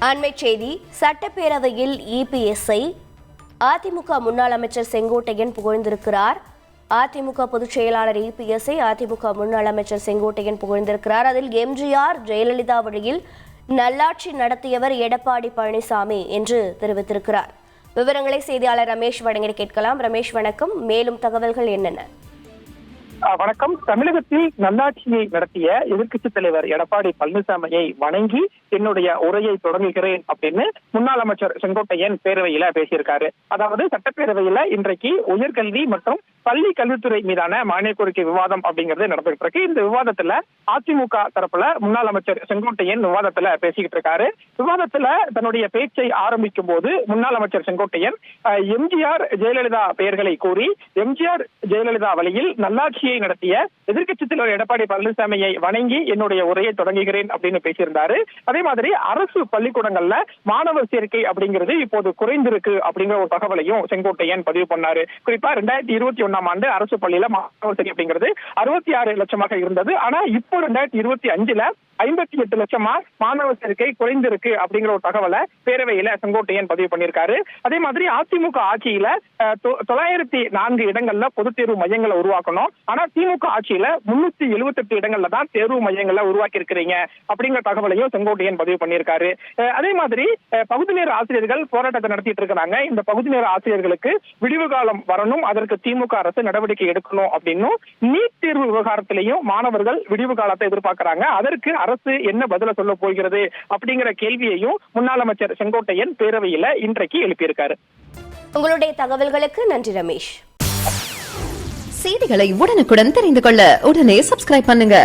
அண்மைச் செய்தி சட்டப்பேரவையில் இபிஎஸ்ஐ அதிமுக முன்னாள் அமைச்சர் செங்கோட்டையன் புகழ்ந்திருக்கிறார். அதிமுக பொதுச் செயலாளர் இபிஎஸ்ஐ அதிமுக முன்னாள் அமைச்சர் செங்கோட்டையன் புகழ்ந்திருக்கிறார். அதில் எம்ஜிஆர் ஜெயலலிதா வழியில் நல்லாட்சி நடத்தியவர் எடப்பாடி பழனிசாமி என்று தெரிவித்திருக்கிறார். விவரங்களை செய்தியாளர் ரமேஷ் வழங்கி கேட்கலாம். ரமேஷ் வணக்கம். மேலும் தகவல்கள் என்னென்ன? வணக்கம். தமிழகத்தில் நல்லாட்சியை நடத்திய எதிர்க்கட்சி தலைவர் எடப்பாடி பழனிசாமியை வணங்கி என்னுடைய உரையை தொடங்குகிறேன் அப்படின்னு முன்னாள் அமைச்சர் செங்கோட்டையன் பேரவையில பேசியிருக்காரு. அதாவது சட்டப்பேரவையில இன்றைக்கு உயர்கல்வி மற்றும் பள்ளி கல்வித்துறை மீதான மானிய கோரிக்கை விவாதம் அப்படிங்கிறது நடந்துகிட்டு இருக்கு. இந்த விவாதத்துல அதிமுக தரப்புல முன்னாள் அமைச்சர் செங்கோட்டையன் விவாதத்துல பேசிக்கிட்டு இருக்காரு. விவாதத்துல தன்னுடைய பேச்சை ஆரம்பிக்கும் போது முன்னாள் அமைச்சர் செங்கோட்டையன் எம்ஜிஆர் ஜெயலலிதா பெயர்களை கூறி எம்ஜிஆர் ஜெயலலிதா வழியில் நல்லாட்சியை நடத்திய எதிர்கட்சி தலைவர் எடப்பாடி பழனிசாமியை வணங்கி என்னுடைய உரையை தொடங்குகிறேன் அப்படின்னு பேசியிருந்தாரு. அதே மாதிரி அரசு பள்ளிக்கூடங்கள்ல மாணவர் சேர்க்கை அப்படிங்கிறது இப்போது குறைந்திருக்கு அப்படிங்கிற ஒரு தகவலையும் செங்கோட்டையன் பதிவு பண்ணாரு. குறிப்பா ரெண்டாயிரத்தி இருபத்தி ஒன்னாம் ஆண்டு அரசு பள்ளியில மாணவர் சரி அப்படிங்கிறது அறுபத்தி ஆறு லட்சமாக இருந்தது. ஆனா இப்போ ரெண்டாயிரத்தி இருபத்தி அஞ்சுல ஐம்பத்தி எட்டு லட்சமா மாணவர் சேர்க்கை குறைந்திருக்கு அப்படிங்கிற ஒரு தகவலை பேரவையில செங்கோட்டையன் பதிவு பண்ணியிருக்காரு. அதே மாதிரி அதிமுக ஆட்சியில தொள்ளாயிரத்தி நான்கு இடங்கள்ல பொது தேர்வு மையங்களை உருவாக்கணும். ஆனா திமுக ஆட்சியில முன்னூத்தி எழுபத்தெட்டு இடங்கள்ல தான் தேர்வு மையங்களை உருவாக்கி இருக்கிறீங்க அப்படிங்கிற தகவலையும் செங்கோட்டையன் பதிவு பண்ணியிருக்காரு. அஹ், அதே மாதிரி பகுதி நேர ஆசிரியர்கள் போராட்டத்தை நடத்திட்டு இருக்கிறாங்க. இந்த பகுதி நேர ஆசிரியர்களுக்கு விடிவு காலம் வரணும். அதற்கு திமுக அரசு நடவடிக்கை எடுக்கணும் அப்படின்னும் நீட் தேர்வு விவகாரத்திலையும் மாணவர்கள் விடிவு காலத்தை எதிர்பார்க்கிறாங்க. அதற்கு அரசு என்ன பதில சொல்ல போகிறது அப்படிங்கிற கேள்வியையும் முன்னாள் அமைச்சர் செங்கோட்டையன் பேரவையில இன்றைக்கு எழுப்பியிருக்காரு. உங்களுடைய தகவல்களுக்கு நன்றி ரமேஷ். செய்திகளை உடனுக்குடன் தெரிந்து கொள்ள உடனே சப்ஸ்கிரைப் பண்ணுங்க.